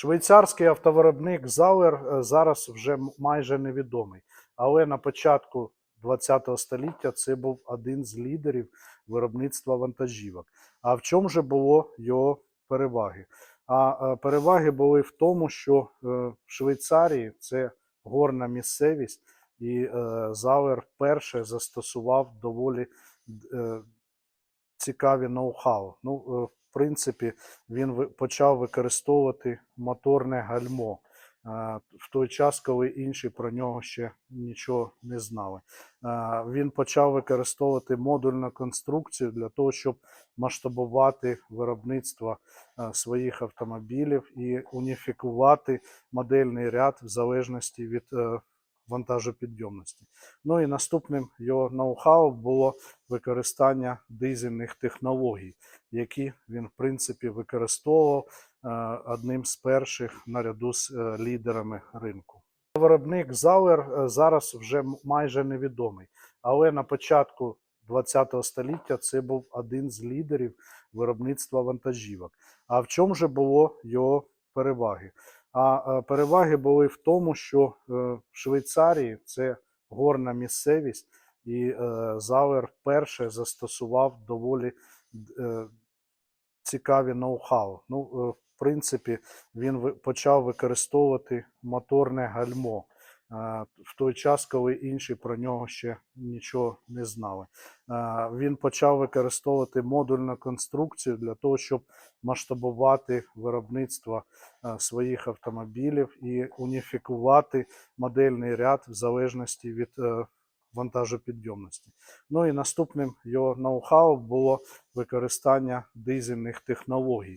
Швейцарський автовиробник Зауер е, зараз вже майже невідомий, але на початку ХХ століття це був один з лідерів виробництва вантажівок. А в чому же було його переваги? А е, переваги були в тому, що е, в Швейцарії це горна місцевість, і Зауер перше застосував доволі цікаві ноу-хау. Ну, в принципі, він почав використовувати моторне гальмо в той час, коли інші про нього ще нічого не знали. Він почав використовувати модульну конструкцію для того, щоб масштабувати виробництво своїх автомобілів і уніфікувати модельний ряд в залежності від е, вантажопідйомності. Ну і наступним його ноу-хау було використання дизельних технологій, які він, в принципі, використовував е, одним з перших наряду з е, лідерами ринку. Виробник Зауер зараз вже майже невідомий, але на початку ХХ століття це був один з лідерів виробництва вантажівок. А в чому же було його переваги? А е, переваги були в тому, що е, в Швейцарії це горна місцевість, і завер Зауер перше застосував доволі е, цікаві ноу-хау. Ну, е, в принципі, він почав використовувати моторне гальмо е, в той час, коли інші про нього ще нічого не знали. Він почав використовувати модульну конструкцію для того, щоб масштабувати виробництво своїх автомобілів і уніфікувати модельний ряд в залежності від е, вантажопідйомності. Ну і наступним його ноу-хау було використання дизельних технологій.